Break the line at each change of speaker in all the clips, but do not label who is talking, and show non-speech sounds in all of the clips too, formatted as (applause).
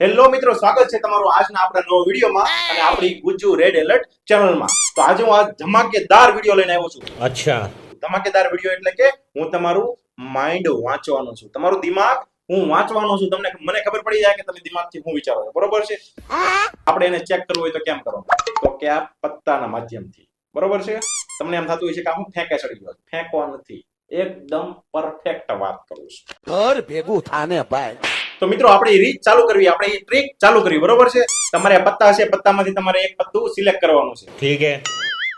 Hello મિત્રો સ્વાગત છે તમારું આજના આપણા નવો વિડીયોમાં અને આપણી ગુજ્જુ રેડ એલર્ટ ચેનલમાં તો આજે હું આ ધમાકેદાર વીડિયો લઈને આવ્યો છું.
અચ્છા.
ધમાકેદાર વીડિયો એટલે કે હું તમારું માઇન્ડ વાંચવાનો છું. તમારું દિમાગ હું વાંચવાનો છું. તમને મને ખબર પડી જાય કે તમે દિમાગથી હું વિચારો છો. બરોબર છે? આપણે એને ચેક કરવું હોય તો કેમ કરો? તો કે આ પત્તાના માધ્યમથી. બરોબર છે? તમને એમ થતું હોય છે કે આ હું ફેંકે ચડી ગયો ફેંકવા નથી. એકદમ પરફેક્ટ વાત કરું છું.
ઘર ભેગું થાને ભાઈ.
તો મિત્રો આપણે એ રીત ચાલુ કરવી આપણે એ ટ્રીક ચાલુ કરવી બરોબર છે? તમારે પત્તા છે પત્તામાંથી તમારે એક પત્તું સિલેક્ટ કરવાનું છે.
ઠીક છે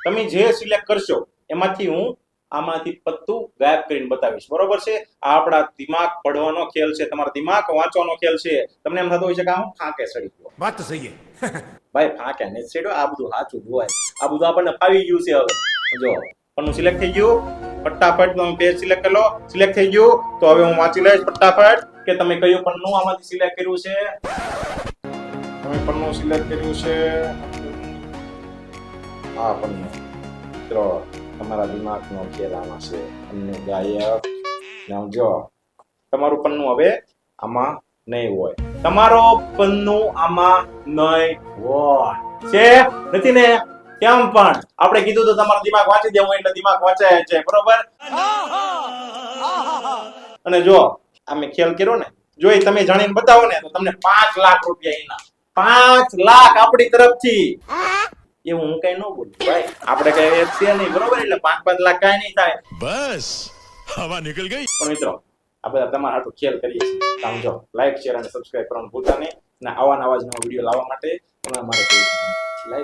તમે જે સિલેક્ટ કરશો એમાંથી હું આમાંથી પત્તું ગાયબ કરીને બતાવીશ બરોબર છે? આ આપણા દિમાગ પડવાનો ખેલ છે તમારો દિમાગ વાંચવાનો ખેલ છે. તમને એમ થતું હોય છે કે આ હું ફાંકે સડી ગયો.
વાત તો સહી (laughs)
ભાઈ ફાંકે ને સડ્યો આ બધું સાચું જોવાય આ બધું આપણને ફાવી ગયું છે હવે. જો પન્નું સિલેક્ટ થઈ ગયું. ફટાફટ તમે પેજ સિલેક્ટ કરી લો. સિલેક્ટ થઈ ગયું. તો હવે હું વાંચી લઈશ ફટાફટ કે તમે કયું પન્નું આમાંથી સિલેક્ટ કર્યું છે. તમે પન્નું સિલેક્ટ કર્યું છે. આ પન્નું મિત્રો, તમારા દિમાગનો ખેલ છે. પન્નું ગાયક સમજો તમારું પન્નું હવે આમાં નહીં હોય. તમારો પન્નું આમાં નહીં હોય. છે? નથી ને? કેમ પણ? આપણે કીધું તો તમારું દિમાગ વાંચી દેવું એટલે દિમાગ વાંચાય છે બરોબર? અને જો અમે ખેલ કર્યો ને? જોઈ તમે જાણીને બતાવો ને તો તમને પાંચ લાખ રૂપિયા એના પાંચ લાખ આપણી તરફથી. એવું હું કઈ ન બોલું ભાઈ. આપણે કઈ છે નહીં બરોબર? એટલે પાંચ પાંચ લાખ કઈ નહીં થાય.
બસ હવા નીકળ ગઈ.
પણ મિત્રો આ બધા તમારા હાટું ખેલ કરીએ છીએ. સમજો લાઈક શેર અને સબસ્ક્રાઈબ કરવાનું ભૂલતા નહીં. અને આવા નવા જ નવા વીડિયો લાવવા માટે તમારા મારે